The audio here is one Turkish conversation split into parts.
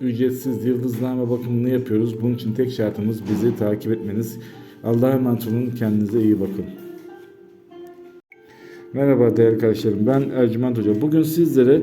ücretsiz yıldızname bakımını yapıyoruz. Bunun için tek şartımız bizi takip etmeniz. Allah'a emanet olun. Kendinize iyi bakın. Merhaba değerli kardeşlerim. Ben Ercüment Hoca. Bugün sizlere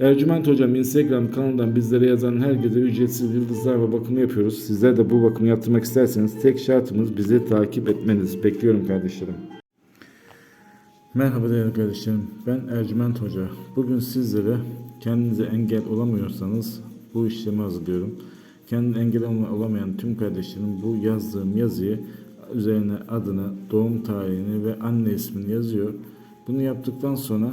Ercüment Hocam Instagram kanalından bizlere yazan herkese ücretsiz yıldızlar ve bakımı yapıyoruz. Sizler de bu bakımı yaptırmak isterseniz tek şartımız bizi takip etmeniz. Bekliyorum kardeşlerim. Merhaba değerli kardeşlerim. Ben Ercüment Hoca. Bugün sizlere kendinize engel olamıyorsanız bu işlemi hazırlıyorum. Kendine engel olamayan tüm kardeşlerim bu yazdığım yazıyı üzerine adını, doğum tarihini ve anne ismini yazıyor. Bunu yaptıktan sonra